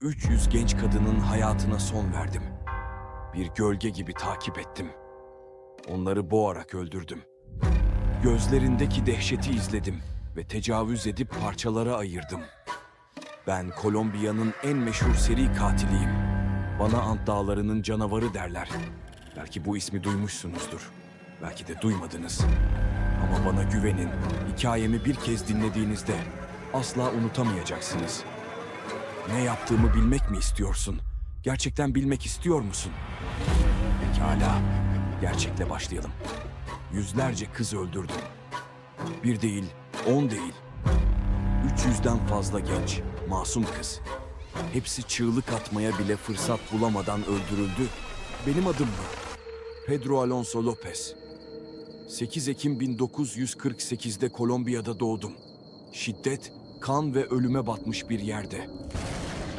300 genç kadının hayatına son verdim. Bir gölge gibi takip ettim. Onları boğarak öldürdüm. Gözlerindeki dehşeti izledim ve tecavüz edip parçalara ayırdım. Ben Kolombiya'nın en meşhur seri katiliyim. Bana Ant Dağları'nın canavarı derler. Belki bu ismi duymuşsunuzdur. Belki de duymadınız. Ama bana güvenin. Hikayemi bir kez dinlediğinizde asla unutamayacaksınız. Ne yaptığımı bilmek mi istiyorsun? Gerçekten bilmek istiyor musun? Pekala. Gerçekle başlayalım. Yüzlerce kız öldürdüm. Bir değil, on değil. 300'den fazla genç, masum kız. Hepsi çığlık atmaya bile fırsat bulamadan öldürüldü. Benim adım mı? Pedro Alonso Lopez. 8 Ekim 1948'de Kolombiya'da doğdum. Şiddet, kan ve ölüme batmış bir yerde.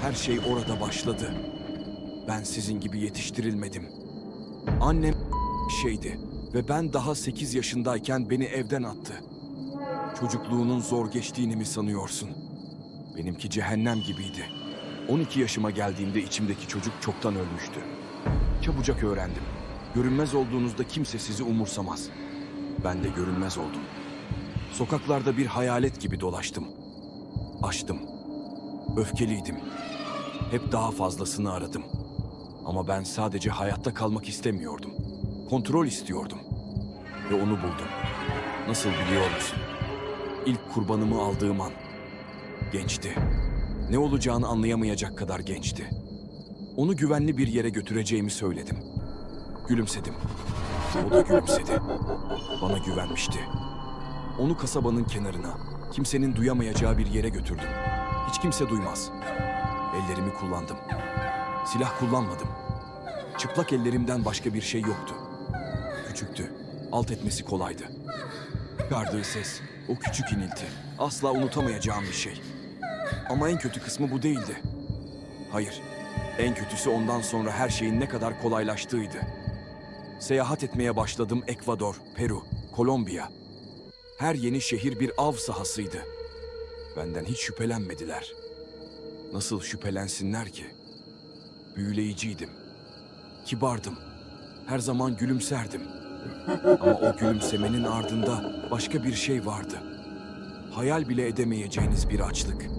Her şey orada başladı. Ben sizin gibi yetiştirilmedim. Annem şeydi ve ben daha 8 yaşındayken beni evden attı. Çocukluğunun zor geçtiğini mi sanıyorsun? Benimki cehennem gibiydi. 12 yaşıma geldiğimde içimdeki çocuk çoktan ölmüştü. Çabucak öğrendim. Görünmez olduğunuzda kimse sizi umursamaz. Ben de görünmez oldum. Sokaklarda bir hayalet gibi dolaştım. Açtım. Öfkeliydim. Hep daha fazlasını aradım. Ama ben sadece hayatta kalmak istemiyordum. Kontrol istiyordum. Ve onu buldum. Nasıl biliyor musun? İlk kurbanımı aldığım an. Gençti. Ne olacağını anlayamayacak kadar gençti. Onu güvenli bir yere götüreceğimi söyledim. Gülümsedim. O da gülümsedi. Bana güvenmişti. Onu kasabanın kenarına, kimsenin duyamayacağı bir yere götürdüm. Hiç kimse duymaz. Ellerimi kullandım. Silah kullanmadım. Çıplak ellerimden başka bir şey yoktu. Küçüktü. Alt etmesi kolaydı. Çıkardığı ses, o küçük inilti. Asla unutamayacağım bir şey. Ama en kötü kısmı bu değildi. Hayır, en kötüsü ondan sonra her şeyin ne kadar kolaylaştığıydı. Seyahat etmeye başladım Ekvador, Peru, Kolombiya. Her yeni şehir bir av sahasıydı. Benden hiç şüphelenmediler. Nasıl şüphelensinler ki? Büyüleyiciydim. Kibardım. Her zaman gülümserdim. Ama o gülümsemenin ardında başka bir şey vardı. Hayal bile edemeyeceğiniz bir açlık.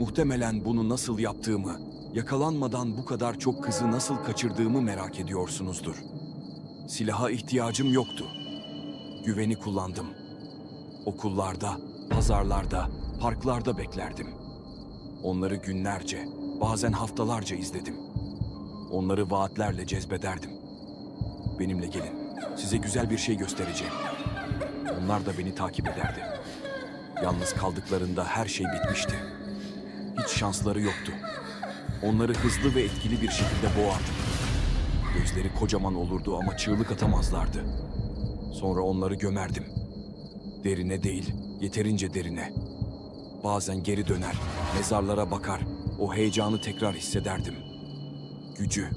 Muhtemelen bunu nasıl yaptığımı, yakalanmadan bu kadar çok kızı nasıl kaçırdığımı merak ediyorsunuzdur. Silaha ihtiyacım yoktu. Güveni kullandım. Okullarda, pazarlarda, parklarda beklerdim. Onları günlerce, bazen haftalarca izledim. Onları vaatlerle cezbederdim. Benimle gelin. Size güzel bir şey göstereceğim. Onlar da beni takip ederdi. Yalnız kaldıklarında her şey bitmişti. Hiç şansları yoktu. Onları hızlı ve etkili bir şekilde boğardım. Gözleri kocaman olurdu ama çığlık atamazlardı. Sonra onları gömerdim. Derine değil, yeterince derine. Bazen geri döner, mezarlara bakar, o heyecanı tekrar hissederdim. Gücü.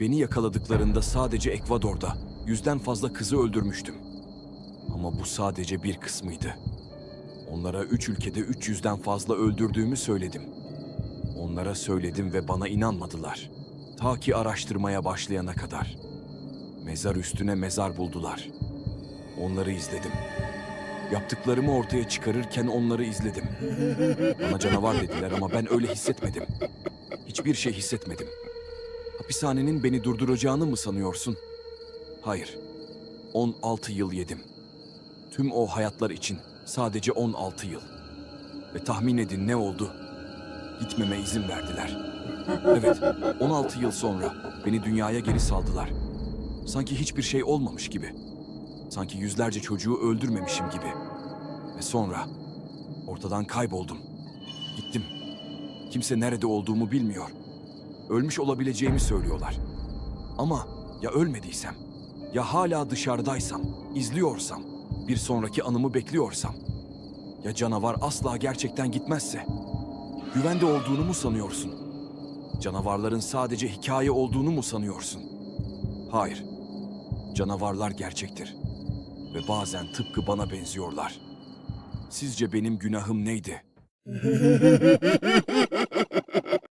Beni yakaladıklarında sadece Ekvador'da yüzden fazla kızı öldürmüştüm. Ama bu sadece bir kısmıydı. Onlara üç ülkede 300'den fazla öldürdüğümü söyledim. Onlara söyledim ve bana inanmadılar. Ta ki araştırmaya başlayana kadar. Mezar üstüne mezar buldular. Onları izledim. Yaptıklarımı ortaya çıkarırken onları izledim. Bana canavar dediler ama ben öyle hissetmedim. Hiçbir şey hissetmedim. Hapishanenin beni durduracağını mı sanıyorsun? Hayır. 16 yıl yedim. Tüm o hayatlar için sadece 16 yıl. Ve tahmin edin ne oldu? Gitmeme izin verdiler. Evet, 16 yıl sonra beni dünyaya geri saldılar. Sanki hiçbir şey olmamış gibi. Sanki yüzlerce çocuğu öldürmemişim gibi. Ve sonra ortadan kayboldum. Gittim. Kimse nerede olduğumu bilmiyor. Ölmüş olabileceğimi söylüyorlar. Ama ya ölmediysem, ya hala dışarıdaysam, izliyorsam, bir sonraki anımı bekliyorsam, ya canavar asla gerçekten gitmezse, güvende olduğunu mu sanıyorsun? Canavarların sadece hikaye olduğunu mu sanıyorsun? Hayır. Canavarlar gerçektir. Ve bazen tıpkı bana benziyorlar. Sizce benim günahım neydi?